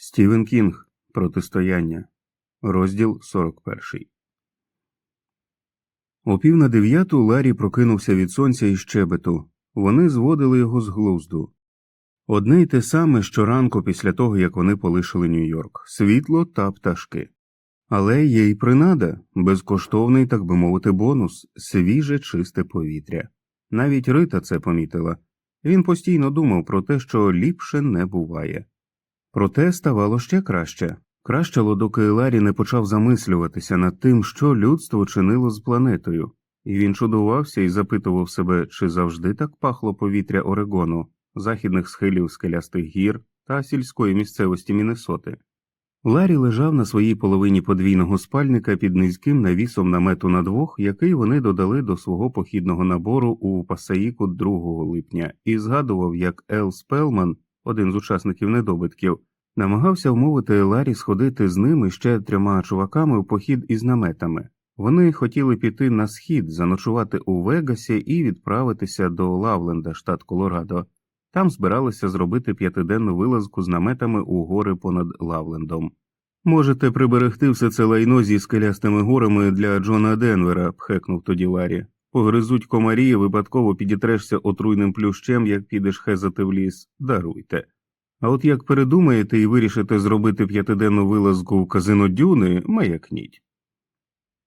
Стівен Кінг Протистояння. Розділ 41. О пів на дев'яту Ларі прокинувся від сонця і щебету. Вони зводили його з глузду. Одне й те саме щоранку після того, як вони полишили Нью-Йорк світло та пташки. Але є й принада безкоштовний, так би мовити, бонус свіже чисте повітря. Навіть Рита це помітила. Він постійно думав про те, що ліпше не буває. Проте ставало ще краще. Кращало, доки Ларі не почав замислюватися над тим, що людство чинило з планетою, і він чудувався і запитував себе, чи завжди так пахло повітря Орегону, західних схилів скелястих гір та сільської місцевості Міннесоти. Ларі лежав на своїй половині подвійного спальника під низьким навісом намету на двох, який вони додали до свого похідного набору у Пасаїку 2 липня, і згадував, як Ел Спелман, один з учасників недобитків, намагався вмовити Ларі сходити з ними ще трьома чуваками в похід із наметами. Вони хотіли піти на схід, заночувати у Вегасі і відправитися до Лавленда, штат Колорадо. Там збиралися зробити п'ятиденну вилазку з наметами у гори понад Лавлендом. Можете приберегти все це лайно зі скелястими горами для Джона Денвера, пхекнув тоді Ларі. Погризуть комарі, випадково підітрешся отруйним плющем, як підеш хезати в ліс, даруйте. А от як передумаєте і вирішите зробити п'ятиденну вилазку в казино дюни, маякніть.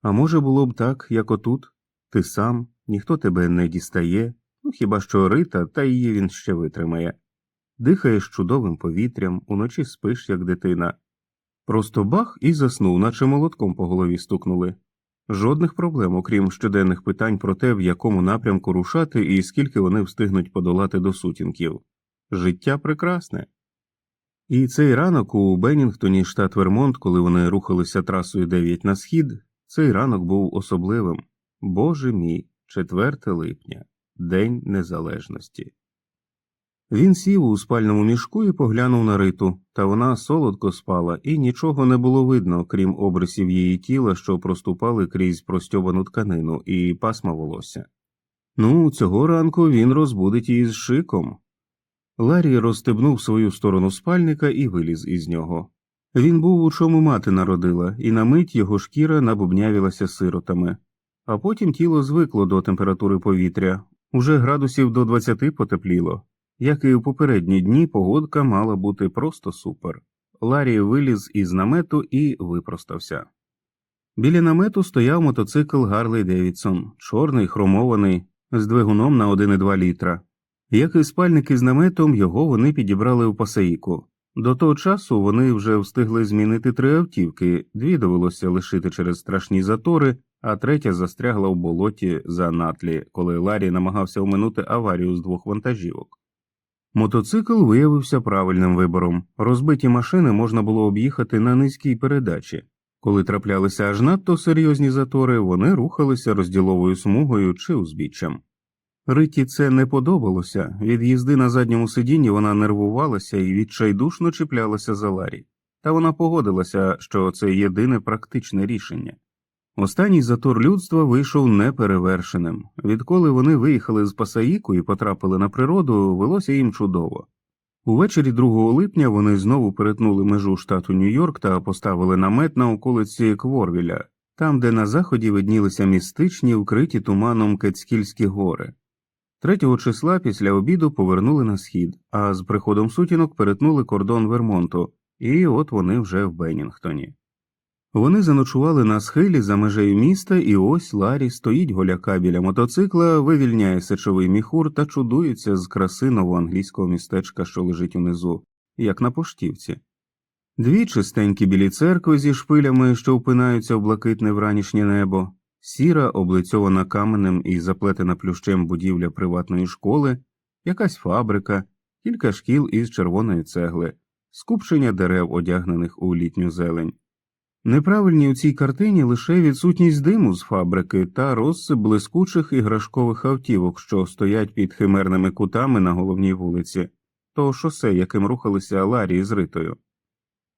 А може було б так, як отут ти сам, ніхто тебе не дістає, ну хіба що рита, та її він ще витримає. Дихаєш чудовим повітрям, уночі спиш, як дитина. Просто бах і заснув, наче молотком по голові стукнули. Жодних проблем, окрім щоденних питань про те, в якому напрямку рушати і скільки вони встигнуть подолати до сутінків. Життя прекрасне. І цей ранок у Беннінгтоні, штат Вермонт, коли вони рухалися трасою 9 на схід, цей ранок був особливим. Боже мій, 4 липня, День Незалежності. Він сів у спальному мішку і поглянув на риту, та вона солодко спала, і нічого не було видно, крім обрисів її тіла, що проступали крізь простьобану тканину і пасма волосся. Ну, цього ранку він розбудить її з шиком. Ларі розстебнув свою сторону спальника і виліз із нього. Він був у чому мати народила, і на мить його шкіра набубнявілася сиротами, а потім тіло звикло до температури повітря, уже градусів до 20 потепліло. Як і в попередні дні, погодка мала бути просто супер. Ларі виліз із намету і випростався. Біля намету стояв мотоцикл Гарлей Девідсон, чорний, хромований, з двигуном на 1,2 літра. Як і спальники з наметом, його вони підібрали в пасаїку. До того часу вони вже встигли змінити три автівки, дві довелося лишити через страшні затори, а третя застрягла в болоті за натлі, коли Ларі намагався оминути аварію з двох вантажівок. Мотоцикл виявився правильним вибором. Розбиті машини можна було об'їхати на низькій передачі. Коли траплялися аж надто серйозні затори, вони рухалися розділовою смугою чи узбіччям. Риті це не подобалося, від їзди на задньому сидінні вона нервувалася і відчайдушно чіплялася за Ларі, та вона погодилася, що це єдине практичне рішення. Останній затор людства вийшов неперевершеним. Відколи вони виїхали з Пасаїку і потрапили на природу, велося їм чудово. Увечері 2 липня вони знову перетнули межу штату Нью-Йорк та поставили намет на околиці Кворвіля, там, де на заході виднілися містичні, вкриті туманом Кецькільські гори. Третього числа після обіду повернули на схід, а з приходом сутінок перетнули кордон Вермонту, і от вони вже в Беннінгтоні. Вони заночували на схилі за межею міста, і ось Ларі стоїть голяка біля мотоцикла, вивільняє сечовий міхур та чудується з краси новоанглійського містечка, що лежить унизу, як на поштівці. Дві чистенькі білі церкви зі шпилями, що впинаються в блакитне вранішнє небо, сіра, облицьована каменем і заплетена плющем будівля приватної школи, якась фабрика, кілька шкіл із червоної цегли, скупчення дерев, одягнених у літню зелень. Неправильні у цій картині лише відсутність диму з фабрики та розсип блискучих іграшкових автівок, що стоять під химерними кутами на головній вулиці, то шосе, яким рухалися Ларі з Ритою.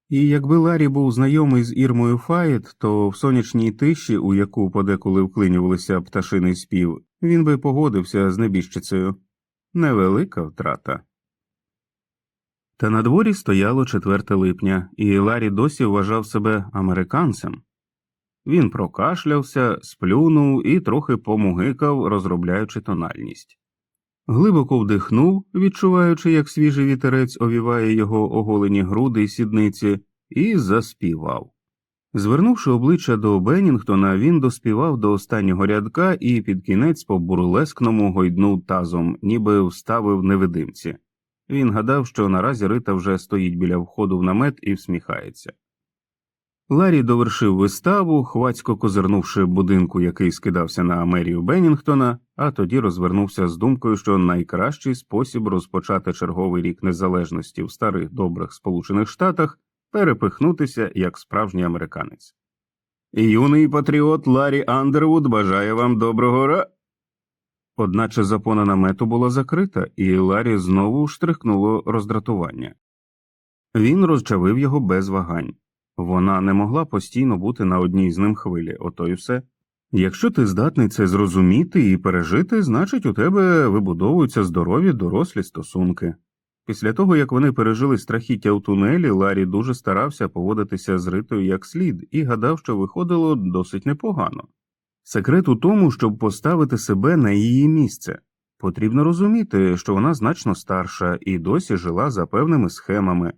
І якби Ларі був знайомий з Ірмою Фаєт, то в сонячній тиші, у яку подеколи вклинювалися пташиний спів, він би погодився з небіжчицею. Невелика втрата. Та на дворі стояло 4 липня, і Ларі досі вважав себе американцем. Він прокашлявся, сплюнув і трохи помугикав, розробляючи тональність. Глибоко вдихнув, відчуваючи, як свіжий вітерець овіває його оголені груди й сідниці, і заспівав. Звернувши обличчя до Беннінгтона, він доспівав до останнього рядка і під кінець по бурлескному гойднув тазом, ніби вставив невидимці. Він гадав, що наразі Рита вже стоїть біля входу в намет і всміхається. Ларі довершив виставу, хвацько козирнувши будинку, який скидався на мерію Беннінгтона, а тоді розвернувся з думкою, що найкращий спосіб розпочати черговий рік незалежності в старих добрих Сполучених Штатах перепихнутися як справжній американець. Юний патріот Ларі Андервуд бажає вам доброго ра. Одначе запона намету була закрита, і Ларі знову штрихнуло роздратування. Він розчавив його без вагань. Вона не могла постійно бути на одній з ним хвилі, ото й все. Якщо ти здатний це зрозуміти і пережити, значить у тебе вибудовуються здорові дорослі стосунки. Після того, як вони пережили страхіття у тунелі, Ларі дуже старався поводитися з Ритою як слід і гадав, що виходило досить непогано. Секрет у тому, щоб поставити себе на її місце. Потрібно розуміти, що вона значно старша і досі жила за певними схемами,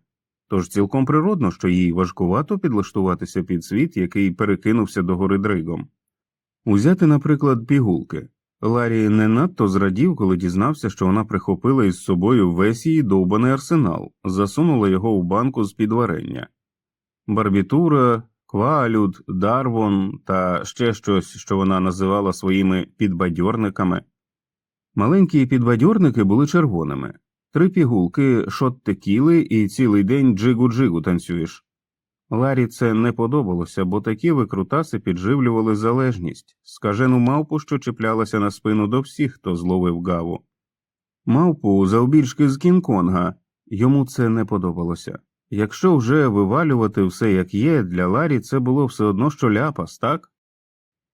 тож цілком природно, що їй важкувато підлаштуватися під світ, який перекинувся до гори дригом. Узяти, наприклад, пігулки. Ларі не надто зрадів, коли дізнався, що вона прихопила із собою весь її довбаний арсенал, засунула його у банку з під варення. Барбітура, квалюд, дарвон та ще щось, що вона називала своїми підбадьорниками. Маленькі підбадьорники були червоними, три пігулки, шот текіли і цілий день джигу-джигу танцюєш. Ларі це не подобалося, бо такі викрутаси підживлювали залежність, скажену мавпу, що чіплялася на спину до всіх, хто зловив гаву. Мавпу завбільшки з Кінг-Конга, йому це не подобалося. Якщо вже вивалювати все як є, для Ларі це було все одно що ляпас, так?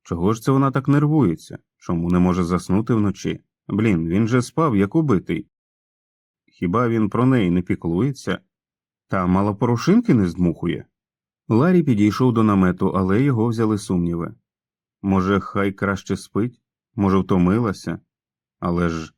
Чого ж це вона так нервується? Чому не може заснути вночі? Блін, він же спав, як убитий. Хіба він про неї не піклується? Та малопорошинки не здмухує. Ларі підійшов до намету, але його взяли сумніви. Може, хай краще спить, може, втомилася, але ж.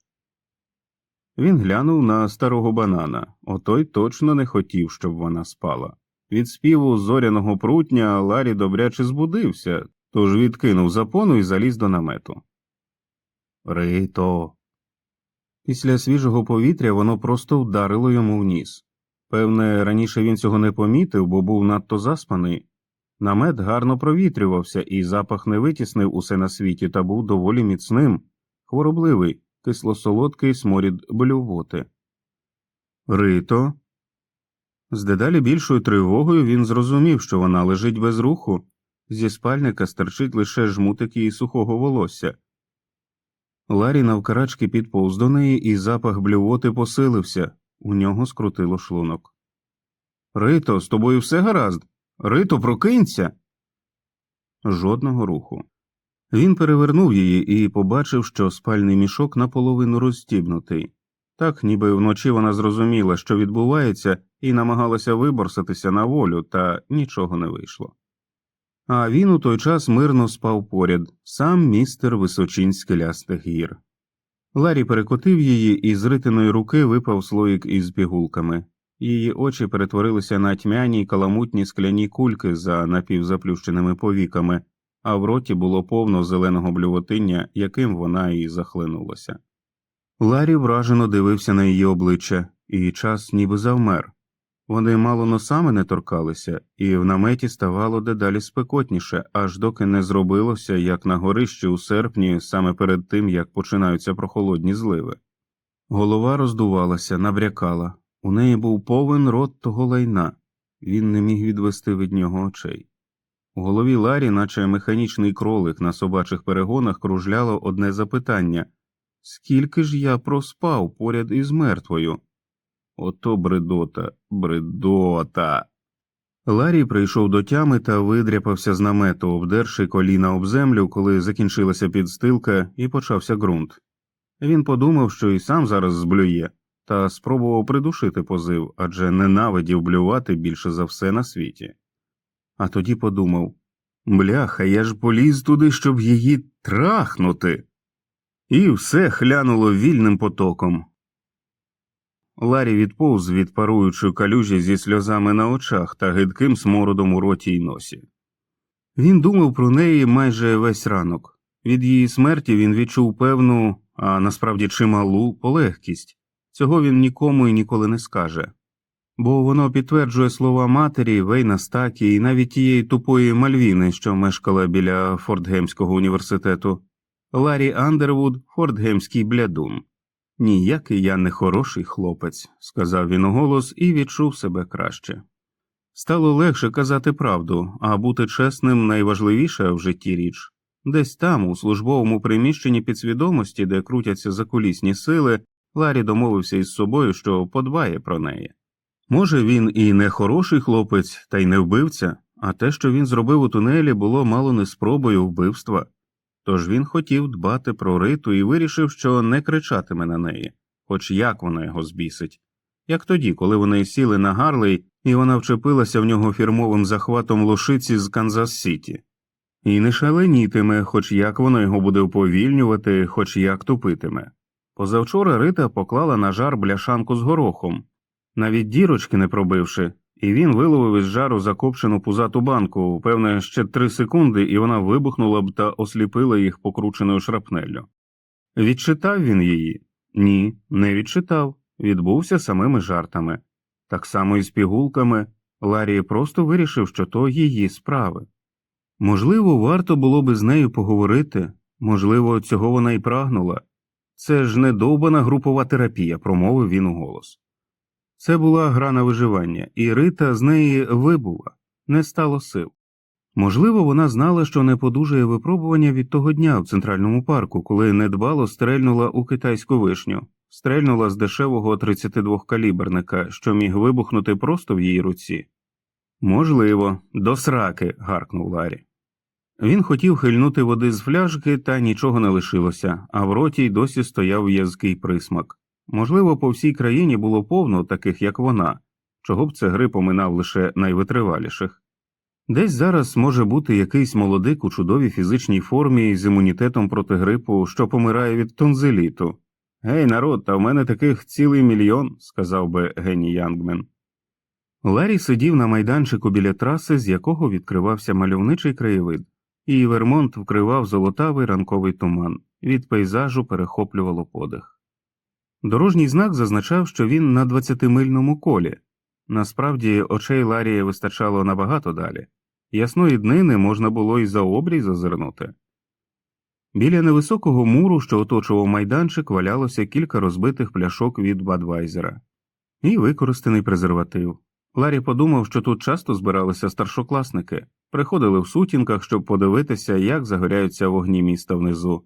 Він глянув на старого банана, отой точно не хотів, щоб вона спала. Від співу зоряного прутня Ларі добряче збудився, тож відкинув запону і заліз до намету. Рито. Після свіжого повітря воно просто вдарило йому в ніс. Певне, раніше він цього не помітив, бо був надто заспаний. Намет гарно провітрювався, і запах не витіснив усе на світі та був доволі міцним, хворобливий, кисло-солодкий сморід блювоти. Рито. З дедалі більшою тривогою він зрозумів, що вона лежить без руху, зі спальника стерчить лише жмутик її сухого волосся. Ларі навкарачки підповз до неї, і запах блювоти посилився. У нього скрутило шлунок. Рито, з тобою все гаразд? Рито, прокинься. Жодного руху. Він перевернув її і побачив, що спальний мішок наполовину розстібнутий. Так, ніби вночі вона зрозуміла, що відбувається, і намагалася виборсатися на волю, та нічого не вийшло. А він у той час мирно спав поряд, сам містер височин скелястих гір. Ларі перекотив її, і з ритиної руки випав слоїк із пігулками. Її очі перетворилися на тьмяні й каламутні скляні кульки за напівзаплющеними повіками, а в роті було повно зеленого блювотиння, яким вона і захлинулася. Ларі вражено дивився на її обличчя, і час ніби завмер. Вони мало носами не торкалися, і в наметі ставало дедалі спекотніше, аж доки не зробилося, як на горищі у серпні, саме перед тим як починаються прохолодні зливи. Голова роздувалася, набрякала, у неї був повен рот того лайна, він не міг відвести від нього очей. У голові Ларі, наче механічний кролик на собачих перегонах, кружляло одне запитання скільки ж я проспав поряд із мертвою? Ото бредота, бредота. Ларі прийшов до тями та видряпався з намету, обдерши коліна об землю, коли закінчилася підстилка і почався ґрунт. Він подумав, що і сам зараз зблює, та спробував придушити позив, адже ненавидів блювати більше за все на світі. А тоді подумав Бляха, я ж поліз туди, щоб її трахнути. І все хлянуло вільним потоком. Ларі відповз від паруючої калюжі зі сльозами на очах та гидким смородом у роті й носі. Він думав про неї майже весь ранок. Від її смерті він відчув певну, а насправді чималу полегкість. Цього він нікому і ніколи не скаже. Бо воно підтверджує слова матері, Вейна Стакі і навіть тієї тупої Мальвіни, що мешкала біля Фортгемського університету. Ларі Андервуд, Фортгемський блядун. Ніякий я не хороший хлопець, сказав він уголос і відчув себе краще. Стало легше казати правду, а бути чесним найважливіша в житті річ. Десь там, у службовому приміщенні підсвідомості, де крутяться закулісні сили, Ларі домовився із собою, що подбає про неї. Може, він і не хороший хлопець, та й не вбивця, а те, що він зробив у тунелі, було мало не спробою вбивства. Тож він хотів дбати про риту і вирішив, що не кричатиме на неї, хоч як вона його збісить. Як тоді, коли вони сіли на Гарлей, і вона вчепилася в нього фірмовим захватом лошиці з Канзас Сіті. І не шаленітиме, хоч як воно його буде уповільнювати, хоч як тупитиме. Позавчора Рита поклала на жар бляшанку з горохом, навіть дірочки не пробивши, і він виловив із жару закопчену пузату банку, певне, ще три секунди, і вона вибухнула б та осліпила їх покрученою шрапнеллю. Відчитав він її? Ні, не відчитав, відбувся самими жартами. Так само і з пігулками Ларі просто вирішив, що то її справи. Можливо, варто було би з нею поговорити, можливо, цього вона й прагнула. Це ж не довбана групова терапія, промовив він у голос. Це була гра на виживання, і Рита з неї вибула, не стало сил. Можливо, вона знала, що не подужає випробування від того дня в центральному парку, коли недбало стрельнула у китайську вишню, стрельнула з дешевого 32 каліберника, що міг вибухнути просто в її руці. Можливо, до сраки. гаркнув Ларі. Він хотів хильнути води з фляжки, та нічого не лишилося, а в роті й досі стояв в'язкий присмак. Можливо, по всій країні було повно таких, як вона, чого б це гри поминав лише найвитриваліших. Десь зараз може бути якийсь молодик у чудовій фізичній формі з імунітетом проти грипу, що помирає від тонзиліту. Гей, народ, та в мене таких цілий мільйон, сказав би геній Янгмен. Ларі сидів на майданчику біля траси, з якого відкривався мальовничий краєвид, і Вермонт вкривав золотавий ранковий туман, від пейзажу перехоплювало подих. Дорожній знак зазначав, що він на 20-мильному колі. Насправді, очей Ларії вистачало набагато далі. Ясної днини можна було і за обрій зазирнути. Біля невисокого муру, що оточував майданчик, валялося кілька розбитих пляшок від Бадвайзера і використаний презерватив. Ларі подумав, що тут часто збиралися старшокласники, приходили в сутінках, щоб подивитися, як загоряються вогні міста внизу,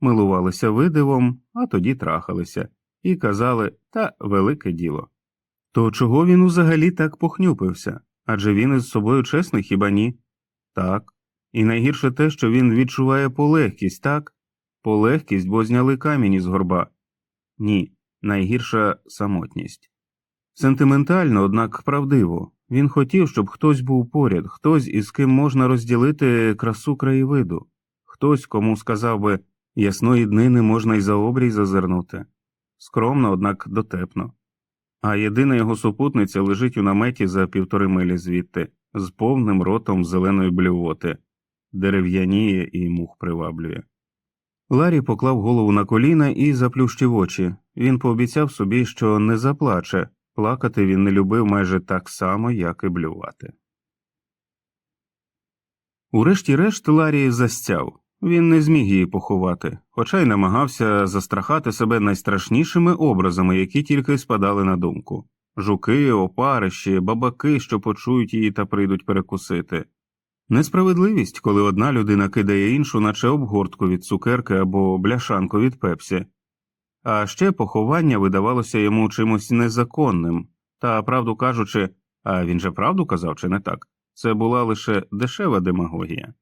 милувалися видивом, а тоді трахалися, і казали та велике діло. То чого він взагалі так похнюпився? Адже він із собою чесний хіба ні? Так. І найгірше те, що він відчуває полегкість, так? Полегкість, бо зняли камінь із горба. Ні, найгірша самотність. Сентиментально, однак правдиво. Він хотів, щоб хтось був поряд, хтось, із ким можна розділити красу краєвиду, хтось, кому сказав би ясної днини можна й за обрій зазирнути. Скромно, однак дотепно. А єдина його супутниця лежить у наметі за півтори милі звідти, з повним ротом зеленої блювоти, дерев'яніє і мух приваблює. Ларі поклав голову на коліна і заплющив очі. Він пообіцяв собі, що не заплаче, плакати він не любив майже так само, як і блювати. Урешті-решт Ларі застяв. Він не зміг її поховати, хоча й намагався застрахати себе найстрашнішими образами, які тільки спадали на думку жуки, опарищі, бабаки, що почують її та прийдуть перекусити. Несправедливість, коли одна людина кидає іншу, наче обгортку від цукерки або бляшанку від пепсі. А ще поховання видавалося йому чимось незаконним, та, правду кажучи, а він же правду казав, чи не так, це була лише дешева демагогія.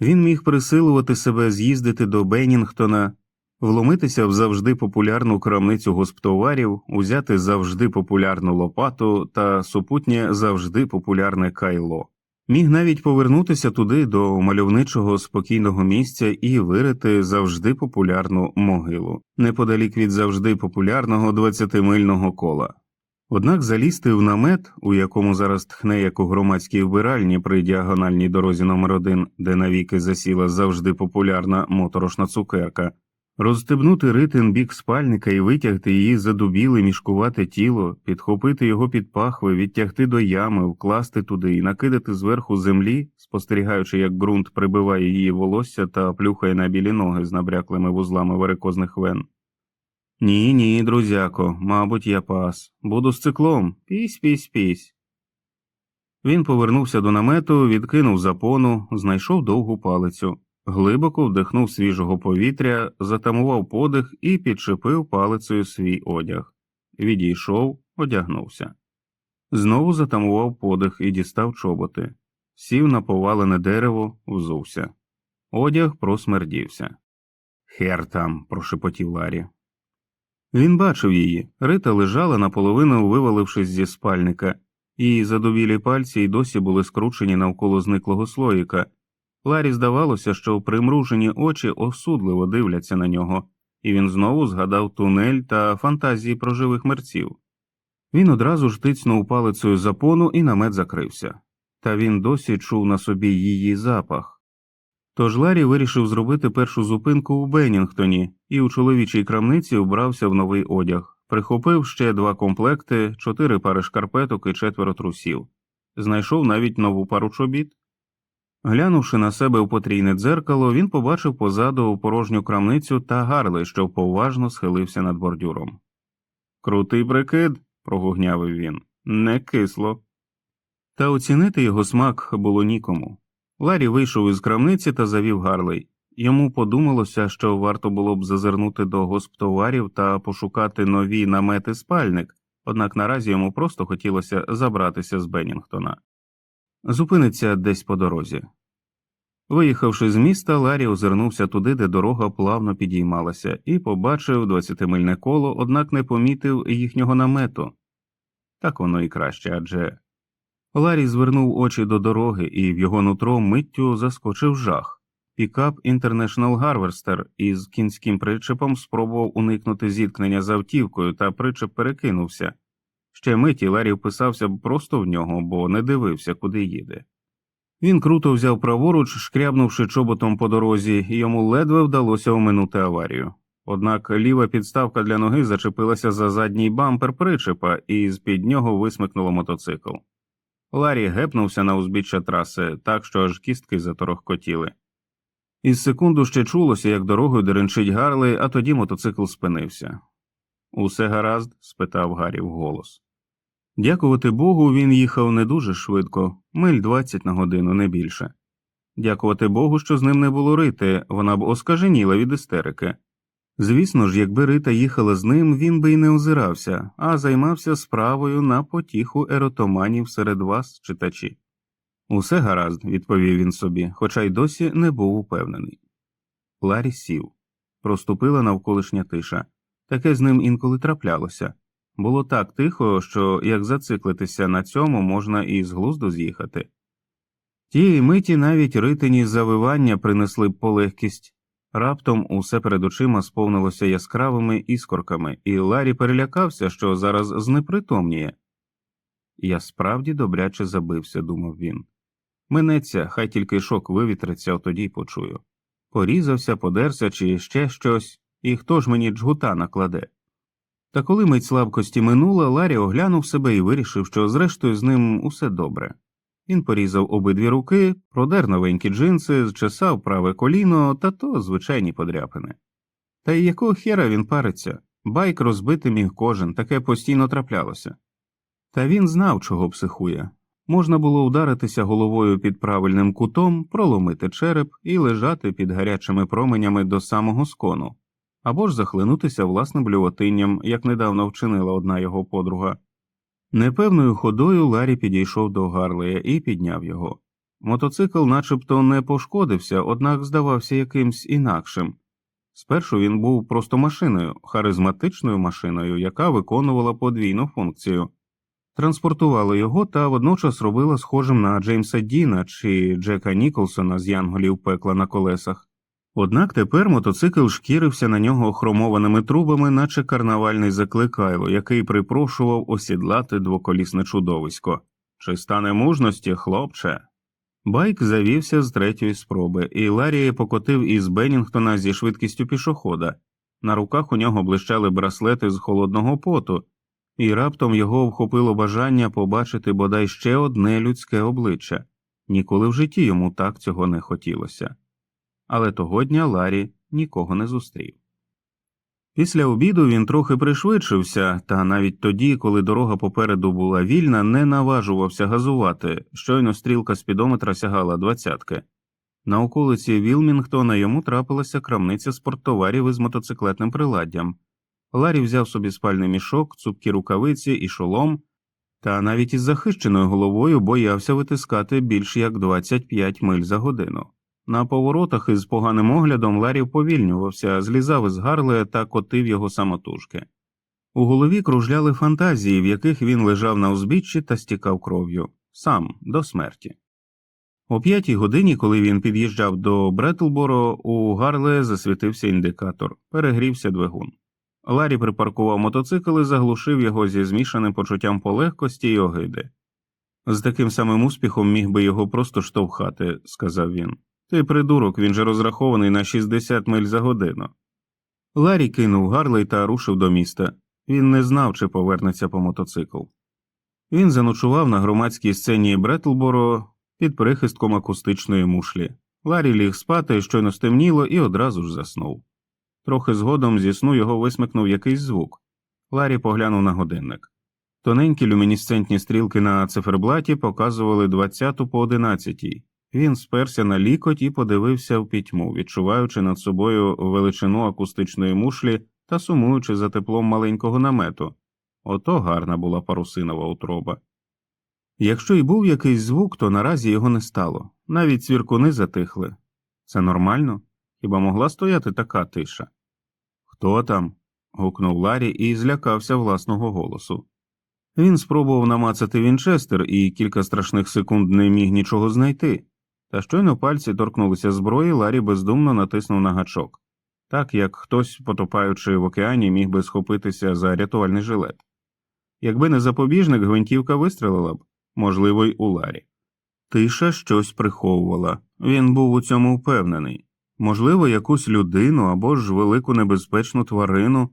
Він міг присилувати себе з'їздити до Беннінгтона, вломитися в завжди популярну крамницю госптоварів, узяти завжди популярну лопату та супутнє завжди популярне кайло. Міг навіть повернутися туди до мальовничого спокійного місця і вирити завжди популярну могилу, неподалік від завжди популярного 20-мильного кола. Однак залізти в намет, у якому зараз тхне як у громадській вбиральні при діагональній дорозі номер 1 де навіки засіла завжди популярна моторошна цукерка, розстебнути ритин бік спальника і витягти її задубіле мішкувате тіло, підхопити його під пахви, відтягти до ями, вкласти туди і накидати зверху землі, спостерігаючи, як ґрунт прибиває її волосся та плюхає на білі ноги з набряклими вузлами варикозних вен. Ні, ні, друзяко, мабуть, я пас. Буду з циклом. Пісь, пісь, пісь. Він повернувся до намету, відкинув запону, знайшов довгу палицю, глибоко вдихнув свіжого повітря, затамував подих і підчепив палицею свій одяг. Відійшов, одягнувся. Знову затамував подих і дістав чоботи. Сів на повалене дерево, взувся. Одяг просмердівся. Хер там, прошепотів Ларі. Він бачив її. Рита лежала наполовину вивалившись зі спальника, її задовілі пальці й досі були скручені навколо зниклого слоїка. Ларі здавалося, що примружені очі осудливо дивляться на нього, і він знову згадав тунель та фантазії про живих мерців. Він одразу ж тицнув палицею запону і намет закрився, та він досі чув на собі її запах. Тож Ларі вирішив зробити першу зупинку у Беннінгтоні і у чоловічій крамниці вбрався в новий одяг, прихопив ще два комплекти, чотири пари шкарпеток і четверо трусів, знайшов навіть нову пару чобіт. Глянувши на себе у потрійне дзеркало, він побачив позаду порожню крамницю та Гарли, що поважно схилився над бордюром. Крутий прикид, прогугнявив він, не кисло. Та оцінити його смак було нікому. Ларі вийшов із крамниці та завів Гарлей. Йому подумалося, що варто було б зазирнути до госптоварів та пошукати нові намети спальник, однак наразі йому просто хотілося забратися з Беннінгтона. Зупиниться десь по дорозі. Виїхавши з міста, Ларі озирнувся туди, де дорога плавно підіймалася, і побачив двадцятимильне коло, однак не помітив їхнього намету. Так воно і краще адже Ларі звернув очі до дороги, і в його нутро миттю заскочив жах. Пікап International Harvester із кінським причепом спробував уникнути зіткнення з автівкою, та причеп перекинувся. Ще миті Ларі вписався б просто в нього, бо не дивився, куди їде. Він круто взяв праворуч, шкрябнувши чоботом по дорозі, і йому ледве вдалося оминути аварію. Однак ліва підставка для ноги зачепилася за задній бампер причепа, і з під нього висмикнуло мотоцикл. Ларі гепнувся на узбіччя траси, так що аж кістки заторохкотіли. Із секунду ще чулося, як дорогою деренчить Гарли, а тоді мотоцикл спинився. Усе гаразд? спитав Гаррі вголос. Дякувати Богу, він їхав не дуже швидко, миль двадцять на годину, не більше. Дякувати Богу, що з ним не було рити, вона б оскаженіла від істерики. Звісно ж, якби Рита їхала з ним, він би й не озирався, а займався справою на потіху еротоманів серед вас, читачі. Усе гаразд, відповів він собі, хоча й досі не був упевнений. Ларі сів. Проступила навколишня тиша. Таке з ним інколи траплялося. Було так тихо, що як зациклитися на цьому можна і з глузду з'їхати. Тієї миті навіть ритині завивання принесли б полегкість. Раптом усе перед очима сповнилося яскравими іскорками, і Ларі перелякався, що зараз знепритомніє. Я справді добряче забився, думав він. Минеться, хай тільки шок вивітриться, тоді й почую. Порізався, подерся чи ще щось, і хто ж мені джгута накладе? Та коли мить слабкості минула, Ларі оглянув себе і вирішив, що зрештою з ним усе добре. Він порізав обидві руки, продер новенькі джинси, зчесав праве коліно та то звичайні подряпини. Та й якого хера він париться? Байк розбити міг кожен, таке постійно траплялося. Та він знав, чого психує. Можна було ударитися головою під правильним кутом, проломити череп і лежати під гарячими променями до самого скону, або ж захлинутися власним блювотинням, як недавно вчинила одна його подруга. Непевною ходою Ларі підійшов до Гарлея і підняв його. Мотоцикл начебто не пошкодився, однак здавався якимсь інакшим. Спершу він був просто машиною, харизматичною машиною, яка виконувала подвійну функцію, транспортувала його та водночас робила схожим на Джеймса Діна чи Джека Ніколсона з Янголів пекла на колесах. Однак тепер мотоцикл шкірився на нього хромованими трубами, наче карнавальний закликайло, який припрошував осідлати двоколісне чудовисько. Чи стане мужності, хлопче? Байк завівся з третьої спроби, і Ларі покотив із Беннінгтона зі швидкістю пішохода. На руках у нього блищали браслети з холодного поту, і раптом його вхопило бажання побачити бодай ще одне людське обличчя. Ніколи в житті йому так цього не хотілося. Але того дня Ларі нікого не зустрів. Після обіду він трохи пришвидшився, та навіть тоді, коли дорога попереду була вільна, не наважувався газувати, щойно стрілка спідометра сягала двадцятки. На околиці Вілмінгтона йому трапилася крамниця спорттоварів із мотоциклетним приладдям. Ларі взяв собі спальний мішок, цупкі рукавиці і шолом, та навіть із захищеною головою боявся витискати більш як 25 миль за годину. На поворотах із поганим оглядом Ларі повільнювався, злізав із Гарлея та котив його самотужки. У голові кружляли фантазії, в яких він лежав на узбіччі та стікав кров'ю, сам до смерті. О п'ятій годині, коли він під'їжджав до Бретлборо, у Гарлея засвітився індикатор, перегрівся двигун. Ларі припаркував мотоцикл і заглушив його зі змішаним почуттям полегкості й огиди. З таким самим успіхом міг би його просто штовхати, сказав він. Ти придурок, він же розрахований на 60 миль за годину. Ларі кинув Гарлей та рушив до міста. Він не знав, чи повернеться по мотоцикл. Він заночував на громадській сцені Бретлборо під прихистком акустичної мушлі. Ларі ліг спати, щойно стемніло, і одразу ж заснув. Трохи згодом зі сну його висмикнув якийсь звук. Ларі поглянув на годинник. Тоненькі люмінесцентні стрілки на циферблаті показували 20 по 11. Він сперся на лікоть і подивився в пітьму, відчуваючи над собою величину акустичної мушлі та сумуючи за теплом маленького намету. Ото гарна була парусинова утроба. Якщо й був якийсь звук, то наразі його не стало, навіть цвіркуни затихли. Це нормально? Хіба могла стояти така тиша? Хто там? гукнув Ларі і злякався власного голосу. Він спробував намацати Вінчестер і кілька страшних секунд не міг нічого знайти. Та щойно пальці торкнулися зброї, Ларі бездумно натиснув на гачок, так як хтось, потопаючи в океані, міг би схопитися за рятувальний жилет. Якби не запобіжник, гвинтівка вистрелила б, можливо, й у Ларі. Тиша щось приховувала, він був у цьому впевнений можливо, якусь людину або ж велику небезпечну тварину.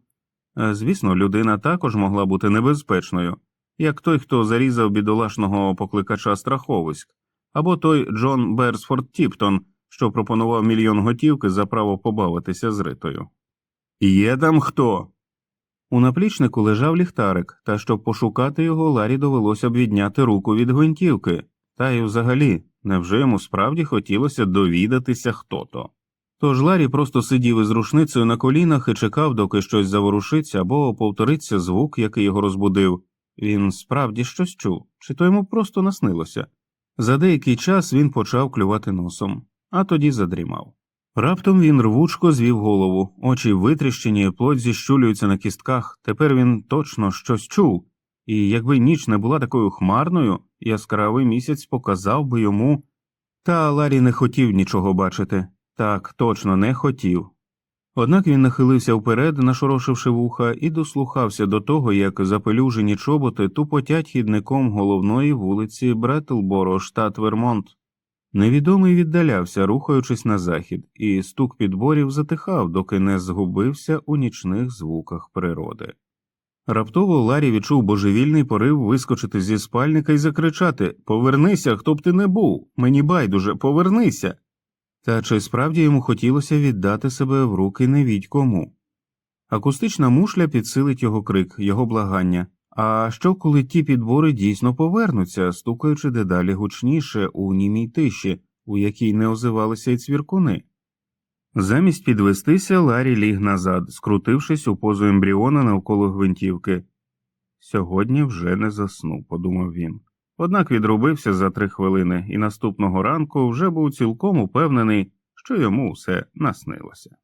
Е, Звісно, людина також могла бути небезпечною, як той, хто зарізав бідолашного покликача страховиськ, або той Джон Берсфорд Тіптон, що пропонував мільйон готівки за право побавитися з ритою. Є там хто? У наплічнику лежав ліхтарик, та щоб пошукати його, Ларі довелося б відняти руку від гвинтівки, та й взагалі, невже йому справді хотілося довідатися хто то. Тож Ларі просто сидів із рушницею на колінах і чекав, доки щось заворушиться або повториться звук, який його розбудив. Він справді щось чув, чи то йому просто наснилося. За деякий час він почав клювати носом, а тоді задрімав. Раптом він рвучко звів голову, очі витріщені, плоть зіщулюється на кістках. Тепер він точно щось чув, і якби ніч не була такою хмарною, яскравий місяць показав би йому. Та Ларі не хотів нічого бачити. Так, точно не хотів. Однак він нахилився вперед, нашорошивши вуха, і дослухався до того, як запелюжені чоботи тупотять хідником головної вулиці Бретлборо, штат Вермонт. Невідомий віддалявся, рухаючись на захід, і стук підборів затихав, доки не згубився у нічних звуках природи. Раптово Ларі відчув божевільний порив вискочити зі спальника і закричати Повернися, хто б ти не був, мені байдуже, повернися. Та чи справді йому хотілося віддати себе в руки невідь кому? Акустична мушля підсилить його крик, його благання. А що, коли ті підбори дійсно повернуться, стукаючи дедалі гучніше у німій тиші, у якій не озивалися й цвіркуни? Замість підвестися, Ларі ліг назад, скрутившись у позу ембріона навколо гвинтівки. Сьогодні вже не заснув, подумав він. Однак відрубився за три хвилини і наступного ранку вже був цілком упевнений, що йому все наснилося.